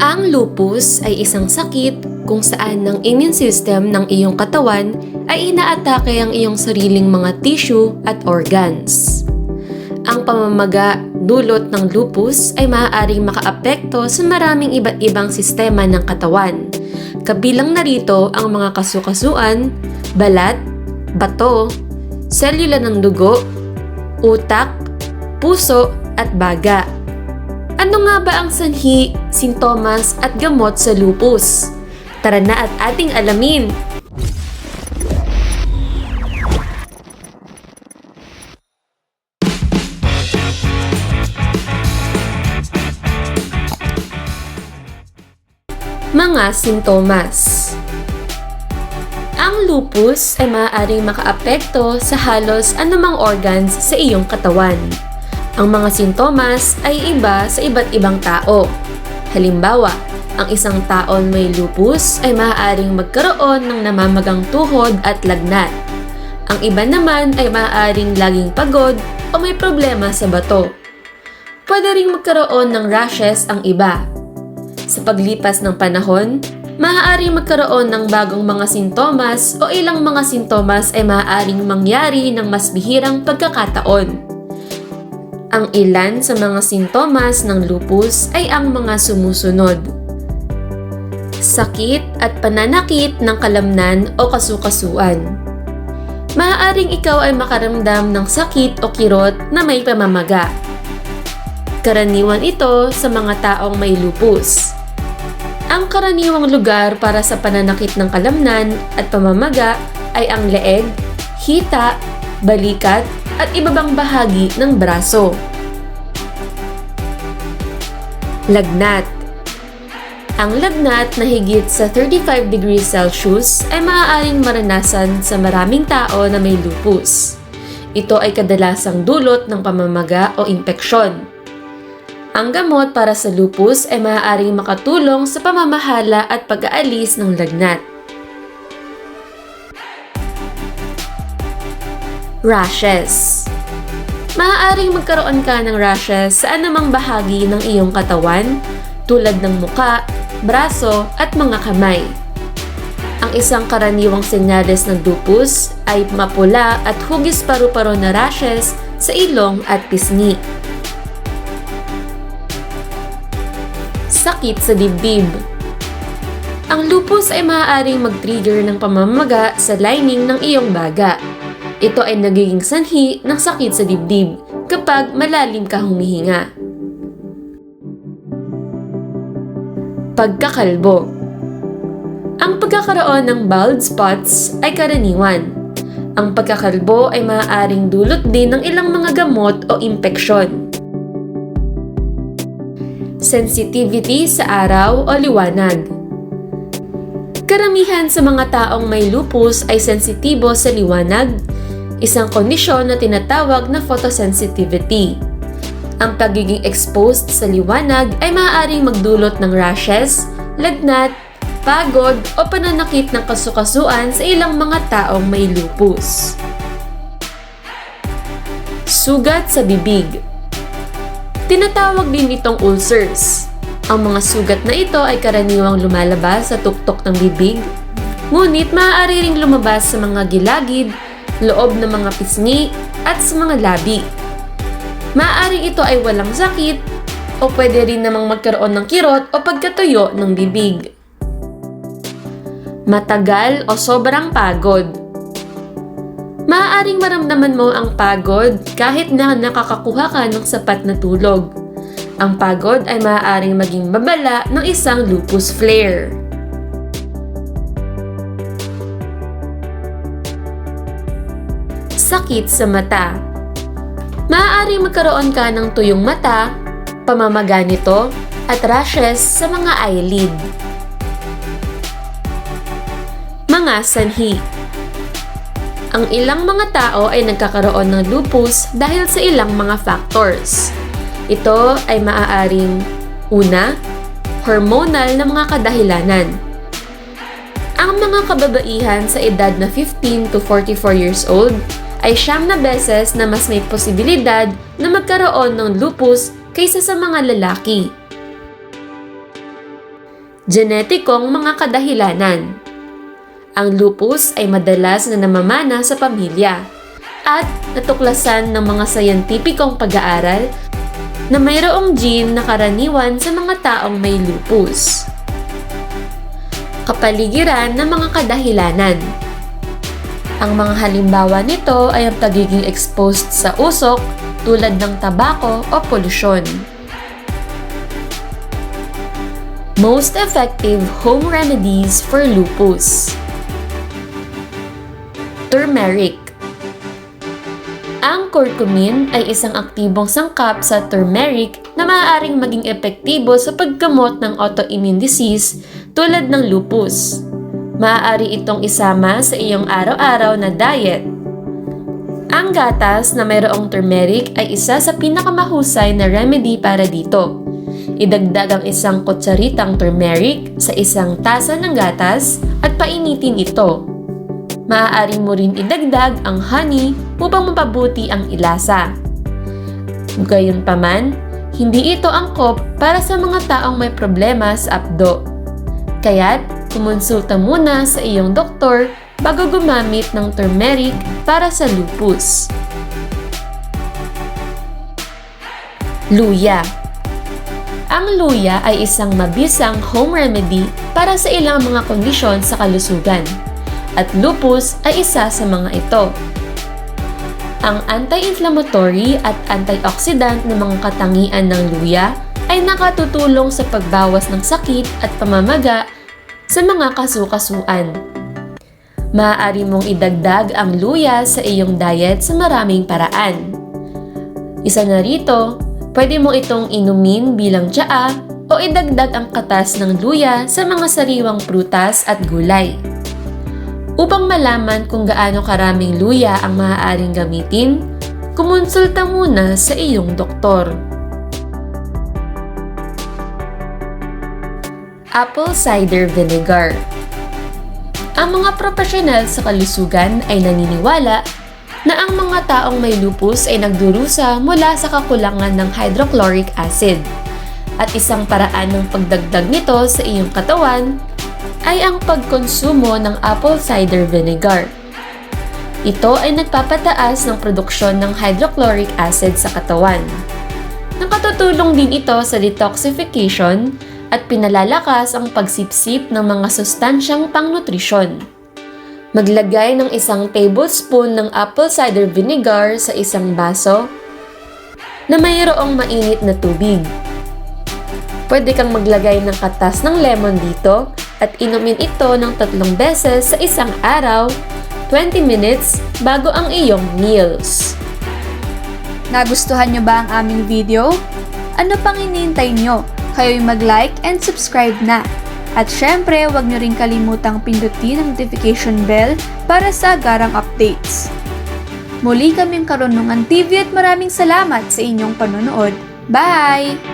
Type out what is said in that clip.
Ang lupus ay isang sakit kung saan ng immune system ng iyong katawan ay inaatake ang iyong sariling mga tissue at organs. Ang pamamaga dulot ng lupus ay maaaring makaapekto sa maraming iba't ibang sistema ng katawan. Kabilang narito ang mga kasukasuan, balat, bato, selula ng dugo, utak, puso at baga. Ano nga ba ang sanhi, sintomas at gamot sa lupus? Tara na at ating alamin! Mga sintomas Ang lupus ay maaaring makaapekto sa halos anumang organs sa iyong katawan. Ang mga sintomas ay iba sa iba't ibang tao. Halimbawa, ang isang taon may lupus ay maaaring magkaroon ng namamagang tuhod at lagnat. Ang iba naman ay maaaring laging pagod o may problema sa bato. Pwede ring magkaroon ng rashes ang iba. Sa paglipas ng panahon, maaaring magkaroon ng bagong mga sintomas o ilang mga sintomas ay maaaring mangyari ng mas bihirang pagkakataon. Ang ilan sa mga sintomas ng lupus ay ang mga sumusunod. Sakit at pananakit ng kalamnan o kasukasuan. Maaaring ikaw ay makaramdam ng sakit o kirot na may pamamaga. Karaniwan ito sa mga taong may lupus. Ang karaniwang lugar para sa pananakit ng kalamnan at pamamaga ay ang leeg, hita, balikat, at ibabang bahagi ng braso. Lagnat Ang lagnat na higit sa 35 degrees Celsius ay maaaring maranasan sa maraming tao na may lupus. Ito ay kadalasang dulot ng pamamaga o impeksyon. Ang gamot para sa lupus ay maaaring makatulong sa pamamahala at pag-aalis ng lagnat. Rashes Maaaring magkaroon ka ng rashes sa anumang bahagi ng iyong katawan tulad ng muka, braso at mga kamay. Ang isang karaniwang senyales ng lupus ay mapula at hugis paru-paro na rashes sa ilong at pisngi. sakit sa dibdib. Ang lupus ay maaaring mag-trigger ng pamamaga sa lining ng iyong baga. Ito ay nagiging sanhi ng sakit sa dibdib kapag malalim ka humihinga. Pagkakalbo Ang pagkakaroon ng bald spots ay karaniwan. Ang pagkakalbo ay maaaring dulot din ng ilang mga gamot o impeksyon sensitivity sa araw o liwanag. Karamihan sa mga taong may lupus ay sensitibo sa liwanag, isang kondisyon na tinatawag na photosensitivity. Ang pagiging exposed sa liwanag ay maaaring magdulot ng rashes, lagnat, pagod o pananakit ng kasukasuan sa ilang mga taong may lupus. Sugat sa bibig Tinatawag din itong ulcers. Ang mga sugat na ito ay karaniwang lumalabas sa tuktok ng bibig, ngunit maaari ring lumabas sa mga gilagid, loob ng mga pisngi, at sa mga labi. Maaaring ito ay walang sakit o pwede rin namang magkaroon ng kirot o pagkatuyo ng bibig. Matagal o sobrang pagod Maaaring maramdaman mo ang pagod kahit na nakakakuha ka ng sapat na tulog. Ang pagod ay maaaring maging babala ng isang lupus flare. Sakit sa mata Maaaring magkaroon ka ng tuyong mata, pamamaga nito, at rashes sa mga eyelid. Mga sanhi ang ilang mga tao ay nagkakaroon ng lupus dahil sa ilang mga factors. Ito ay maaaring una, hormonal na mga kadahilanan. Ang mga kababaihan sa edad na 15 to 44 years old ay siyam na beses na mas may posibilidad na magkaroon ng lupus kaysa sa mga lalaki. Genetikong mga kadahilanan. Ang lupus ay madalas na namamana sa pamilya at natuklasan ng mga sayantipikong pag-aaral na mayroong gene na karaniwan sa mga taong may lupus. Kapaligiran ng mga kadahilanan. Ang mga halimbawa nito ay ang pagiging exposed sa usok tulad ng tabako o polusyon. Most effective home remedies for lupus. Turmeric Ang curcumin ay isang aktibong sangkap sa turmeric na maaaring maging epektibo sa paggamot ng autoimmune disease tulad ng lupus. Maaari itong isama sa iyong araw-araw na diet. Ang gatas na mayroong turmeric ay isa sa pinakamahusay na remedy para dito. Idagdag ang isang kutsaritang turmeric sa isang tasa ng gatas at painitin ito. Maaari mo rin idagdag ang honey upang mapabuti ang ilasa. Gayunpaman, hindi ito angkop para sa mga taong may problema sa apdo. Kaya't kumonsulta muna sa iyong doktor bago gumamit ng turmeric para sa lupus. Luya Ang luya ay isang mabisang home remedy para sa ilang mga kondisyon sa kalusugan at lupus ay isa sa mga ito. Ang anti-inflammatory at antioxidant ng mga katangian ng luya ay nakatutulong sa pagbawas ng sakit at pamamaga sa mga kasukasuan. Maaari mong idagdag ang luya sa iyong diet sa maraming paraan. Isa na rito, pwede mo itong inumin bilang tsaa o idagdag ang katas ng luya sa mga sariwang prutas at gulay. Upang malaman kung gaano karaming luya ang maaaring gamitin, kumonsulta muna sa iyong doktor. Apple cider vinegar Ang mga profesional sa kalusugan ay naniniwala na ang mga taong may lupus ay nagdurusa mula sa kakulangan ng hydrochloric acid. At isang paraan ng pagdagdag nito sa iyong katawan ay ang pagkonsumo ng apple cider vinegar. Ito ay nagpapataas ng produksyon ng hydrochloric acid sa katawan. Nakatutulong din ito sa detoxification at pinalalakas ang pagsipsip ng mga sustansyang pangnutrisyon. Maglagay ng isang tablespoon ng apple cider vinegar sa isang baso na mayroong mainit na tubig. Pwede kang maglagay ng katas ng lemon dito at inumin ito ng tatlong beses sa isang araw, 20 minutes bago ang iyong meals. Nagustuhan nyo ba ang aming video? Ano pang hinihintay nyo? Kayo'y mag-like and subscribe na. At syempre, huwag nyo rin kalimutang pindutin ang notification bell para sa agarang updates. Muli kaming Karunungan TV at maraming salamat sa inyong panonood. Bye!